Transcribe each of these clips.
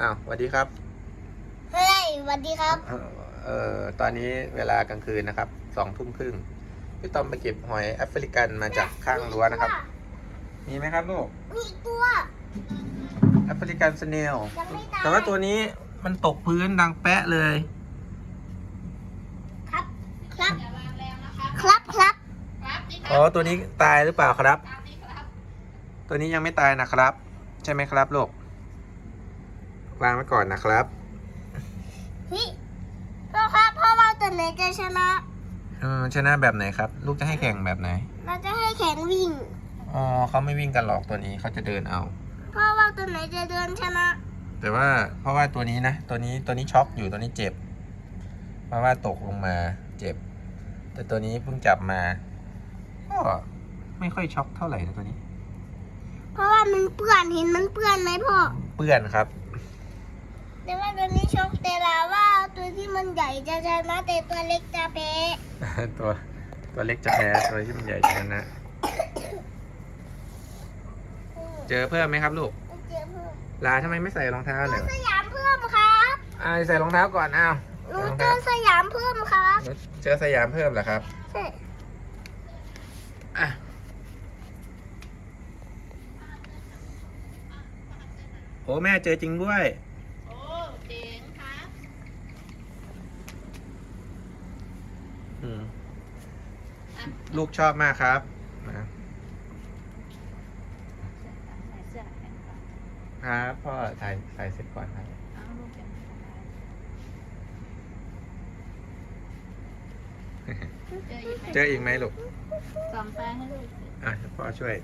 อ้าวสวัสดีครับเฮ้ยสวัสดีครับเอ่อเอ่อตอนนี้เวลากลางคืนนะครับสองทุ่มครึ่งพี่ต้อมไปเก็บหอยแอฟริกันมาจากข้างรั้วนะครับ มีไหมครับลูกมีอีกตัว แอฟริกันสเนลยังไม่ตาย แต่ว่าตัวนี้มันตกพื้นดังแปะเลย ครับ ครับ ครับครับอ๋อ ตัวนี้ตายหรือเปล่าครับ ตัวนี้ยังไม่ตายนะครับ ใช่ไหมครับลูก วางไว้ก่อนนะครับเฮ้ยพ่อครับพ่อว่าตัวไหนจะชนะเออชนะแบบไหนครับ ลูกจะให้แข่งแบบไหน เราจะให้แข่งวิ่ง อ๋อเขาไม่วิ่งกันหรอกตัวนี้เขาจะเดินเอา พ่อว่าตัวไหนจะเดินชนะ แต่ว่าเพราะว่าตัวนี้นะ ตัวนี้ตัวนี้ช็อกอยู่ตัวนี้เจ็บ เพราะว่าตกลงมาเจ็บ แต่ตัวนี้เพิ่งจับมา ก็ไม่ค่อยช็อกเท่าไหร่นะตัวนี้ เพราะว่ามันเปื้อนเห็นมันเปื้อนไหมพ่อ เปื้อนครับ แต่ว่าตัวนี้ชกแต่ละว่าตัวที่มันใหญ่จะชนะแต่ตัวเล็กจะแพ้ตัวตัวเล็กจะแพ้ตัวที่มันใหญ่จะชนะ เจอเพิ่มไหมครับลูกเจอเพิ่มลาทำไมไม่ใส่รองเท้าเลยสยามเพิ่มครับอ่าใส่รองเท้าก่อนอ้าวหนูใส่รองเจเท้าอสยามเพิ่มครับเจอสยามเพิ่มเหรอครับใช่อะโอ้แม่เจอจริงด้วย โอ้เจ๋งครับ อืม ลูกชอบมากครับนะใส่เสื้อแขนก่อนครับพ่อถ่ายถ่ายเสร็จก่อนครับ เอาลูกยังไม่สบายเจออีกไหมเจออีกไหมลูกส่องไฟให้ลูกสิอะพ่อช่วย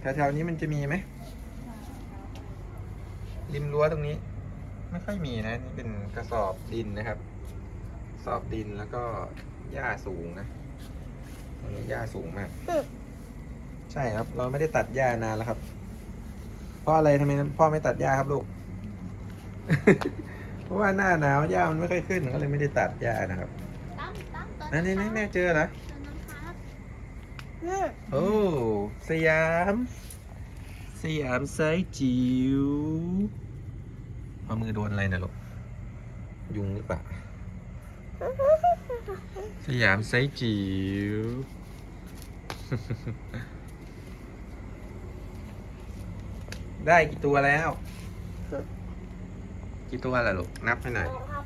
แถวๆนี้มันจะมีไหม ริมรั้วตรงนี้ ไม่ค่อยมีนะ นี่เป็นกระสอบดินนะครับกระสอบดินแล้วก็ หญ้าสูงนะตรงนี้หญ้าสูงมาก ใช่ครับ เราไม่ได้ตัดหญ้านานแล้วครับเพราะอะไรทำไมพ่อไม่ตัดหญ้าครับลูก เพราะว่าหน้าหนาวหญ้ามันไม่ค่อยขึ้นก็เลยไม่ได้ตัดหญ้านะครับตั้มตั้มตัวนั่นนี่แม่เจอเหรอตัวนั้นครับนี่โอ้สยาม สยามไซส์จิ๋วเอามือโดนอะไรนะลูกยุงหรือเปล่า สยามไซส์จิ๋วได้กี่ตัวแล้ว กี่ตัวล่ะลูก นับให้หน่อยครับ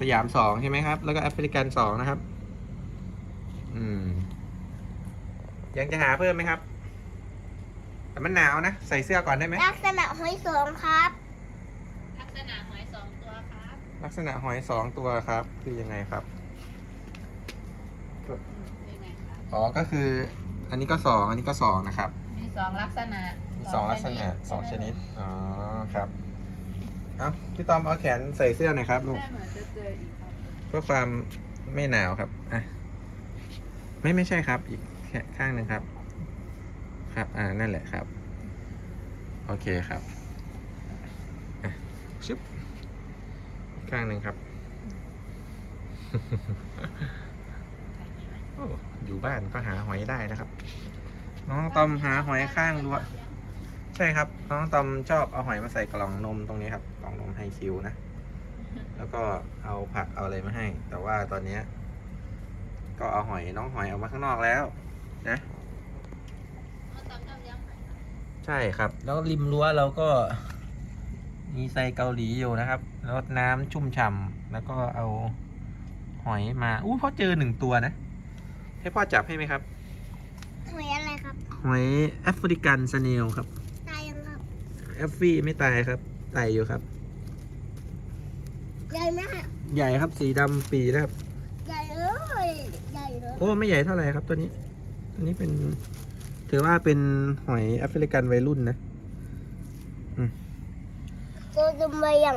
สยามสองใช่ไหมครับ แล้วก็แอฟริกันสองนะครับ อืม ยังจะหาเพิ่มไหมครับ แต่มันหนาวนะ ใส่เสื้อก่อนได้ไหมลักษณะหอยสองครับ ลักษณะหอยสองตัวครับ ลักษณะหอยสองตัวครับ คือยังไงครับยังไงครับอ๋อก็คือ อันนี้ก็สองอันนี้ก็สองนะครับมีสองลักษณะมีสองลักษณะสองชนิดอ๋อครับเอาพี่ตอมเอาแขนใส่เสื้อหน่อยครับลูกแม่เหมือนจะเจออีกครับเพื่อความไม่หนาวครับอะไม่ไม่ใช่ครับ อีกแค่ข้างหนึ่งครับ ครับอ่านั่นแหละครับ โอเคครับอะชึบอีก ข้างหนึ่งครับโอ้อยู่บ้านก็หาหอยได้นะครับ น้องตอมหาหอยข้างรั้วใช่ครับ น้องตอมชอบเอาหอยมาใส่กล่องนมตรงนี้ครับกล่องนมไฮคิวนะ แล้วก็เอาผักเอาอะไรมาให้ แต่ว่าตอนเนี้ย ก็เอาหอยน้องหอยออกมาข้างนอกแล้ว นะเอาตอมเจ้าเลี้ยงหอยครับใช่ครับ แล้วริมรั้วเราก็ มีไซเกาหลีอยู่นะครับ แล้วน้ำชุ่มฉ่ำแล้วก็เอาหอยมา อู้พ่อเจอหนึ่งตัวนะ ให้พ่อจับให้ไหมครับ หอยอะไรครับ หอยแอฟริกันสเนลครับ ตายยังครับ แอฟฟี่ไม่ตายครับไตอยู่ครับ ใหญ่ไหมครับใหญ่ครับ สีดำปีนะครับ ใหญ่เลยใหญ่เลย โอ้ไม่ใหญ่เท่าไหร่ครับตัวนี้ ตัวนี้เป็น ถือว่าเป็นหอยแอฟริกันวัยรุ่นนะ ตัวเต็มใบยัง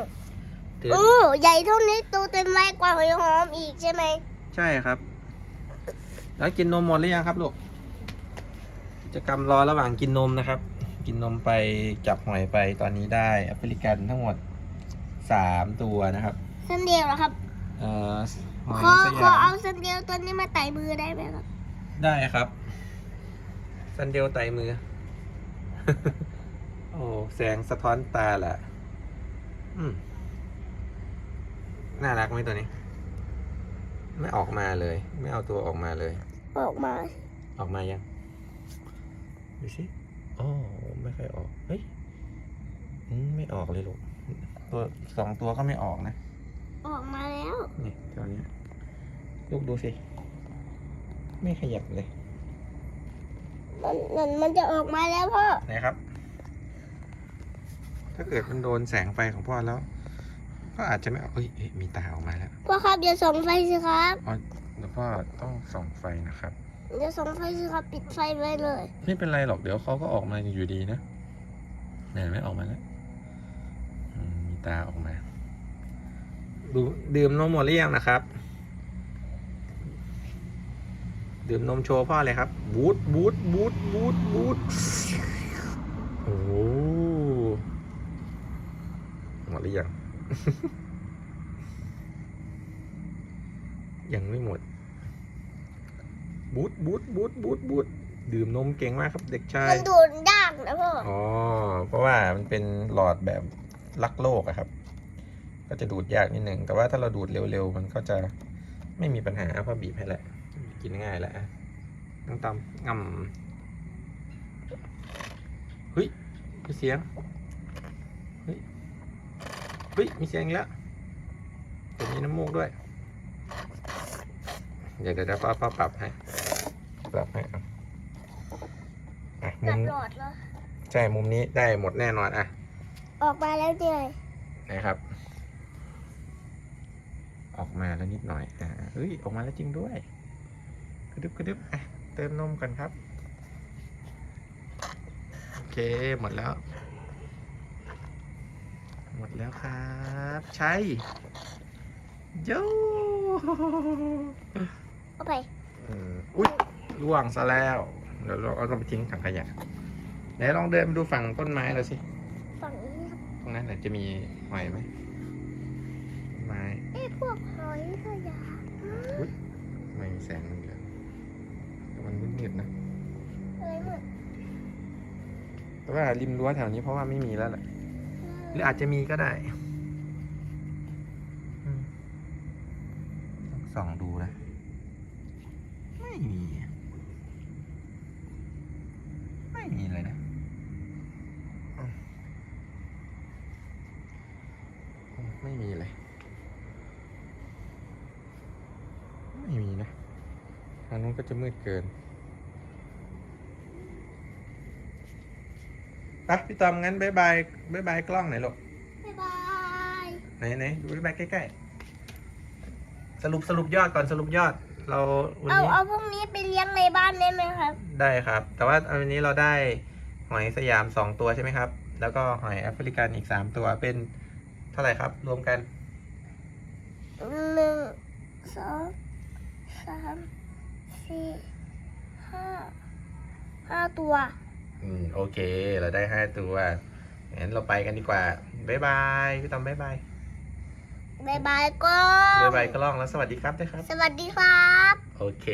ถือโอ้ใหญ่เท่านี้ตัวเต็มใบกว่าหอยหอมอีกใช่ไหมใช่ครับ แล้วกินนมหมดหรือยังครับลูกกิจกรรมรอระหว่างกินนมนะครับ กินนมไปจับหอยไปตอนนี้ได้แอฟริกันทั้งหมดสามตัวนะครับเส้นเดียวเหรอครับเอ่อหอยขอสขอยามเอาเส้นเดียวตัวนี้มาไต่มือได้ไหมครับได้ครับซันเดลไตมือ โอ้โอ้แสงสะท้อนตาแหละอืม น่ารักไหมตัวนี้ ไม่ออกมาเลย ไม่เอาตัวออกมาเลย ออกมา ออกมายังดูสิอ๋อไม่ค่อยออก เฮ้ยอืมไม่ออกเลยลูก ตัวสองตัวก็ไม่ออกนะ ออกมาแล้ว นี่ตัวเนี้ยลูกดูสิ ไม่ขยับเลย มันมันมันจะออกมาแล้วพ่อ ไหนครับ ถ้าเกิดมันโดนแสงไฟของพ่อแล้ว ก็อาจจะไม่ออกเอ้ยเอ้ยมีตาออกมาแล้วพ่อครับอย่าส่องไฟสิครับอ๋อแล้วพ่อต้องส่องไฟนะครับอย่าส่องไฟสิครับปิดไฟไว้เลย ไม่เป็นไรหรอกเดี๋ยวเขาก็ออกมาอยู่ดีนะเห็นไหมออกมาแล้วอืมมีตาออกมาดูดื่มนมหมดหรือยังนะครับ ดื่มนมโชว์พ่อเลยครับ บูทบูทบูทบูทบูทโอ้โหหมดห รือยัง ยังไม่หมด บูทบูทบูทบูทบูทดื่มนมเก่งมากครับเด็กชาย มันดูดยากนะพ่อ อ๋อ เพราะว่ามันเป็นหลอดแบบรักโลกอะครับ ก็จะดูดยากนิดนึง แต่ว่าถ้าเราดูดเร็วๆ มันก็จะไม่มีปัญหาเพราะบีบให้แหละ กินง่ายแหละน้องตำงำเฮ้ยมีเสียงเฮ้ยเฮ้ยมีเสียงอีกแล้วเดี๋ยวมีน้ำมูกด้วย เดี๋ยวเดี๋ยวเดี๋ยวป้าป้าปรับให้ปรับให้อะอะมุกัดมหลอดแล้วใช่มุมนี้ได้หมดแน่นอนอะออกมาแล้วเจียนะครับ ออกมาแล้วนิดหน่อยอ่าเฮ้ยออกมาแล้วจริงด้วยกระดึบกระดึบอะเติมนมก่อนครับ โอเคหมดแล้ว หมดแล้วครับใช่โยเอาไปอืมอุ้ยล่วงซะแล้ว เดี๋ยวเราเอาต้องไปทิ้งถังขยะไหนลองเดินไปดูฝั่งต้นไม้เราสิ ฝั่งนี้ครับตรงนั้นน่ะจะมีหอยไหมต้นไม้เอ้พวกหอยขยะไม่มีแสงมันเหลืองแต่มันมืดๆนะ อะไรหมด แต่ว่าริมรั้วแถวนี้เพราะว่าไม่มีแล้วแหละห รืออาจจะมีก็ได้ต้องส่องดูนะไม่มี ไม่มีเลยนะไม่มีเลย ไม่มีนะทางนู้นก็จะมืดเกิน ไปพี่ตอมงั้นบายบายบายบายกล้องหน่อยลูกบ๊ายบายไหนไหนดูบายบายใกล้ๆสรุปสรุปยอดก่อนสรุปยอด เราวันเอานี้เอาพวกนี้ไปเลี้ยงในบ้านได้ไหมครับ ได้ครับ แต่ว่าวันนี้เราได้หอยสยามสองตัวใช่ไหมครับ แล้วก็หอยแอฟริกันอีกสามตัวเป็นเท่าไหร่ครับ รวมกันหนึ่งสองสามสี่ห้าห้าตัว อืมโอเค เราได้ห้าตัวงั้นเราไปกันดีกว่าบายบายพี่ตอมบายบายบ๊ายบายก็บายบายกล้องแล้วสวัสดีครับด้วยครับ สวัสดีครับ โอเค